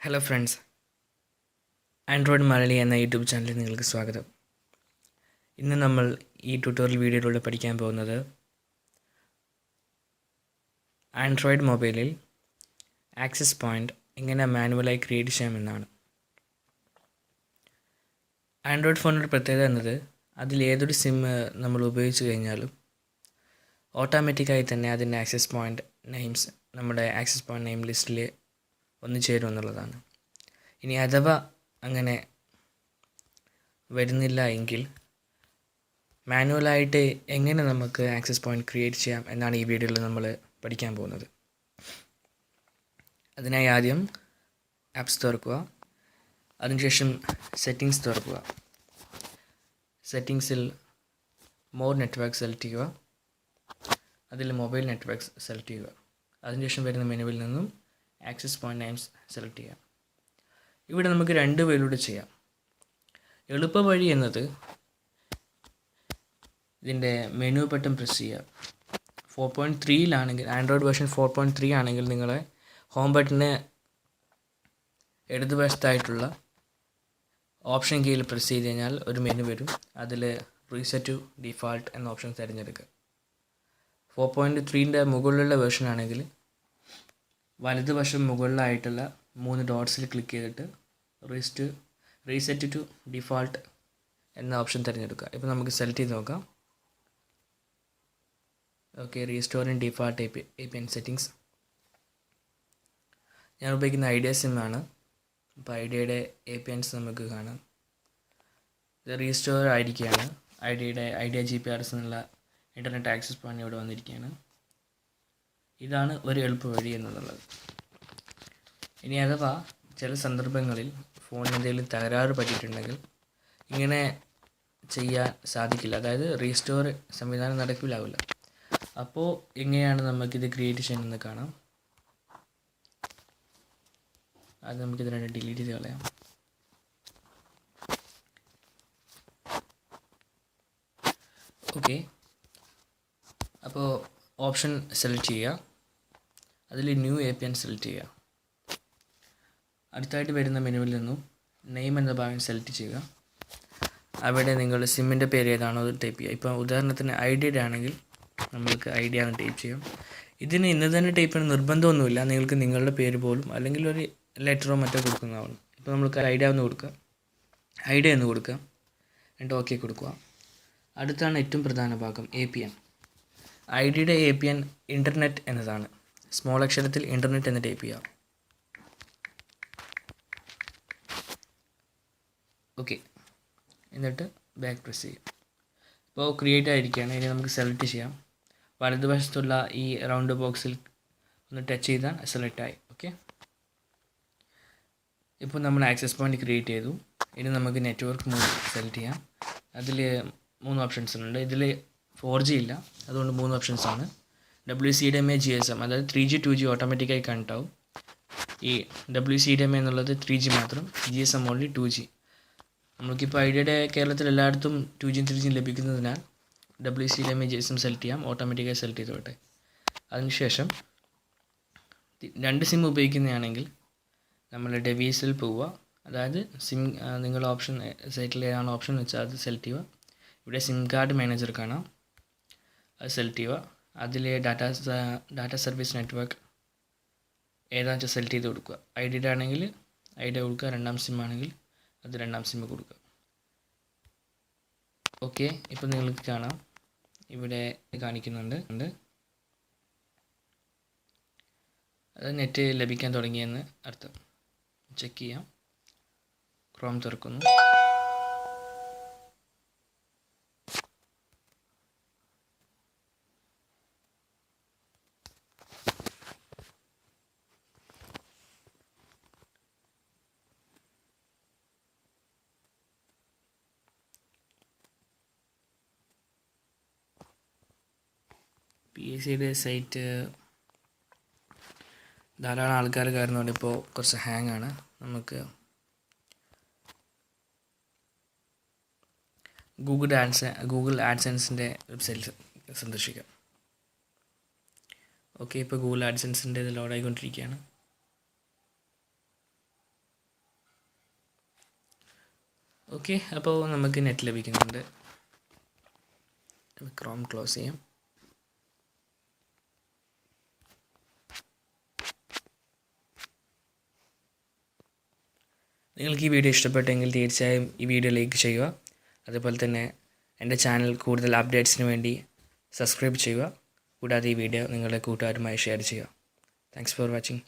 Hello friends Android Malayali എന്ന YouTube ചാനലിൽ നിങ്ങൾക്ക് സ്വാഗതം. ഇന്ന് നമ്മൾ ഈ ട്യൂട്ടോറിയൽ വീഡിയോയിലൂടെ പഠിക്കാൻ പോകുന്നത് ആൻഡ്രോയിഡ് മൊബൈലിൽ ആക്സസ് പോയിന്റ് എങ്ങനെ മാനുവലായി ക്രിയേറ്റ് ചെയ്യാമെന്നാണ്. ആൻഡ്രോയിഡ് ഫോണിന്റെ പ്രത്യേകത എന്നത് അതിൽ ഏതൊരു സിം നമ്മൾ ഉപയോഗിച്ച് കഴിഞ്ഞാലും ഓട്ടോമാറ്റിക്കായി തന്നെ അതിന്റെ ആക്സസ് പോയിന്റ് നെയിംസ് നമ്മുടെ ആക്സസ് പോയിന്റ് നെയിം ലിസ്റ്റിൽ ഒന്ന് ചേരും എന്നുള്ളതാണ്. ഇനി അഥവാ അങ്ങനെ വരുന്നില്ല എങ്കിൽ മാനുവലായിട്ട് എങ്ങനെ നമുക്ക് ആക്സസ് പോയിന്റ് ക്രിയേറ്റ് ചെയ്യാം എന്നാണ് ഈ വീഡിയോയിൽ നമ്മൾ പഠിക്കാൻ പോകുന്നത്. അതിനായി ആദ്യം ആപ്സ് തുറക്കുക. അതിനുശേഷം സെറ്റിങ്സ് തുറക്കുക. സെറ്റിങ്സിൽ മോർ നെറ്റ്വർക്ക് സെലക്ട് ചെയ്യുക. അതിൽ മൊബൈൽ നെറ്റ്വർക്ക് സെലക്ട് ചെയ്യുക. അതിനുശേഷം വരുന്ന മെനുവിൽ നിന്നും ആക്സസ് പോയിന്റ് നെയിംസ് സെലക്ട് ചെയ്യാം. ഇവിടെ നമുക്ക് രണ്ട് വഴിയിലൂടെ ചെയ്യാം. എളുപ്പ വഴി എന്നത് ഇതിന്റെ മെനു ബട്ടൺ പ്രസ് ചെയ്യുക four point ത്രീയിലാണെങ്കിൽ android version four point three ആണെങ്കിൽ നിങ്ങളെ ഹോം ബട്ടന് ഇടതുവശത്തായിട്ടുള്ള ഓപ്ഷൻ കീയിൽ പ്രസ് ചെയ്ത് കഴിഞ്ഞാൽ ഒരു മെനു വരും. അതിൽ റീസെറ്റ് ടു ഡിഫാൾട്ട് എന്ന ഓപ്ഷൻ തിരഞ്ഞെടുക്കുക. ഫോർ പോയിന്റ് ത്രീന്റെ മുകളിലുള്ള വേർഷൻ ആണെങ്കിൽ വലതുവശം മുകളിലായിട്ടുള്ള മൂന്ന് ഡോട്ട്സിൽ ക്ലിക്ക് ചെയ്തിട്ട് റീസ്റ്റ് റീസെറ്റ് ടു ഡിഫോൾട്ട് എന്ന ഓപ്ഷൻ തിരഞ്ഞെടുക്കുക. ഇപ്പോൾ നമുക്ക് സെലക്ട് ചെയ്ത് നോക്കാം. Okay restoring default A P A P N settings ഞാൻ ഉപയോഗിക്കുന്ന ഐഡിയ സിമ്മാണ് അപ്പോൾ ഐഡിയയുടെ എ പി എൻസ് നമുക്ക് കാണാം. ഇത് റീസ്റ്റോർ ആയിരിക്കുകയാണ്. ഐഡിയയുടെ Idea G P R S എന്നുള്ള ഇന്റർനെറ്റ് ആക്സസ് പോയിന്റ് ഇവിടെ വന്നിരിക്കുകയാണ്. ഇതാണ് ഒരു എളുപ്പവഴി എന്നുള്ളത്. ഇനി അഥവാ ചില സന്ദർഭങ്ങളിൽ ഫോൺ എന്തെങ്കിലും തകരാറ് പറ്റിയിട്ടുണ്ടെങ്കിൽ ഇങ്ങനെ ചെയ്യാൻ സാധിക്കില്ല. അതായത് റീസ്റ്റോർ സംവിധാനം നടക്കില്ലാവില്ല. അപ്പോൾ എങ്ങനെയാണ് നമുക്കിത് ക്രിയേറ്റ് ചെയ്യുന്നതെന്ന് കാണാം. അത് നമുക്കിത് രണ്ട് ഡിലീറ്റ് ചെയ്ത് കളയാം. ഓക്കെ അപ്പോൾ ഓപ്ഷൻ സെലക്ട് ചെയ്യുക. അതിൽ new A P N select ചെയ്യുക. അടുത്തായിട്ട് വരുന്ന മെനുവിൽ നിന്നും നെയിം എന്ന ഭാഗം സെലക്ട് ചെയ്യുക. അവിടെ നിങ്ങൾ സിമ്മിന്റെ പേര് ഏതാണോ അത് ടൈപ്പ് ചെയ്യുക. ഇപ്പോൾ ഉദാഹരണത്തിന് ഐഡിയുടെ ആണെങ്കിൽ നമ്മൾക്ക് ഐഡിയ എന്ന് ടൈപ്പ് ചെയ്യാം. ഇതിന് ഇന്ന് തന്നെ ടൈപ്പ് ചെയ്യണം നിർബന്ധമൊന്നുമില്ല. നിങ്ങൾക്ക് നിങ്ങളുടെ പേര് പോലും അല്ലെങ്കിൽ ഒരു ലെറ്ററോ മറ്റോ കൊടുക്കുന്നതാണ് ഇപ്പോൾ നമ്മൾക്ക് ഐഡിയ ഒന്ന് കൊടുക്കുക. ഐഡിയ എന്ന് കൊടുക്കുക. എന്നിട്ട് ഓക്കെ കൊടുക്കുക. അടുത്താണ് ഏറ്റവും പ്രധാന ഭാഗം എ പി എൻ. ഐ ഡിയുടെ എ പി എൻ ഇന്റർനെറ്റ് എന്നതാണ്. സ്മോൾ അക്ഷരത്തിൽ ഇന്റർനെറ്റ് എന്ന് ടൈപ്പ് ചെയ്യാം. ഓക്കെ എന്നിട്ട് ബാക്ക് പ്രസ് ചെയ്യും. ഇപ്പോൾ ക്രിയേറ്റ് ആയിരിക്കുകയാണ്. ഇനി നമുക്ക് സെലക്ട് ചെയ്യാം. വലതുവശത്തുള്ള ഈ റൗണ്ട് ബോക്സിൽ ഒന്ന് ടച്ച് ചെയ്താൽ സെലക്ട് ആയി. ഓക്കെ ഇപ്പോൾ നമ്മൾ ആക്സസ് പോയിന്റ് ക്രിയേറ്റ് ചെയ്തു. ഇനി നമുക്ക് നെറ്റ്വർക്ക് മോഡ് സെലക്ട് ചെയ്യാം. അതിൽ മൂന്ന് ഓപ്ഷൻസ് ഉണ്ട്. ഇതിൽ ഫോർ ജി ഇല്ല. അതുകൊണ്ട് മൂന്ന് ഓപ്ഷൻസ് ആണ്. W C D M A G S M അതായത് ത്രീ ജി ടു ജി ഓട്ടോമാറ്റിക്കായി കണക്ട് ഈ W C D M A എന്നുള്ളത് ത്രീ ജി മാത്രം G S M only two G നമുക്കിപ്പോൾ ഐഡിയയുടെ കേരളത്തിൽ എല്ലായിടത്തും ടു ജിയും ത്രീ ജിയും ലഭിക്കുന്നതിനാൽ W C D M A G S M select ചെയ്യാം ഓട്ടോമാറ്റിക്കായി സെലക്ട് ചെയ്തോട്ടെ. അതിനുശേഷം രണ്ട് സിം ഉപയോഗിക്കുന്നതാണെങ്കിൽ നമ്മൾ ഡെവീസിൽ പോവുക. അതായത് സിം നിങ്ങൾ ഓപ്ഷൻ സൈറ്റിൽ ഏതാണ് ഓപ്ഷൻ വെച്ചാൽ അത് സെലക്ട് ചെയ്യുക. ഇവിടെ സിം കാർഡ് മാനേജർ കാണാം. അത് സെലക്ട് ചെയ്യുക. അതിൽ ഡാറ്റാ ഡാറ്റാ സർവീസ് നെറ്റ്വർക്ക് ഏതാണെന്ന് വെച്ചാൽ സെലക്ട് ചെയ്ത് കൊടുക്കുക. ഐ ഡിയുടെ ആണെങ്കിൽ ഐ ഡി കൊടുക്കുക. രണ്ടാം സിം ആണെങ്കിൽ അത് രണ്ടാം സിം കൊടുക്കുക. ഓക്കെ ഇപ്പോൾ നിങ്ങൾക്ക് കാണാം. ഇവിടെ കാണിക്കുന്നുണ്ട്. ഉണ്ട് അത് നെറ്റ് ലഭിക്കാൻ തുടങ്ങിയെന്ന് അർത്ഥം. ചെക്ക് ചെയ്യാം. ക്രോം തുറക്കുന്നു. ഈ സൈറ്റ് ധാരാളം ആൾക്കാർ കാരണം ഇപ്പോൾ കുറച്ച് ഹാങ് ആണ്. നമുക്ക് ഗൂഗിൾ ആഡ്സ് ഗൂഗിൾ ആഡ്സെൻസിന്റെ വെബ്സൈറ്റ് സന്ദർശിക്കാം. ഓക്കെ ഇപ്പോൾ ഗൂഗിൾ ആഡ്സെൻസിന്റെ ഇത് ലോഡായിക്കൊണ്ടിരിക്കുകയാണ് ഓക്കെ അപ്പോൾ നമുക്ക് നെറ്റ് ലഭിക്കുന്നുണ്ട്. ക്രോം ക്ലോസ് ചെയ്യാം. നിങ്ങൾക്ക് ഈ വീഡിയോ ഇഷ്ടപ്പെട്ടെങ്കിൽ തീർച്ചയായും ഈ വീഡിയോ ലൈക്ക് ചെയ്യുക. അതുപോലെ തന്നെ എന്റെ ചാനൽ കൂടുതൽ അപ്ഡേറ്റ്സിന് വേണ്ടി സബ്സ്ക്രൈബ് ചെയ്യുക. കൂടാതെ ഈ വീഡിയോ നിങ്ങളുടെ കൂട്ടുകാരുമായി ഷെയർ ചെയ്യുക. Thanks for watching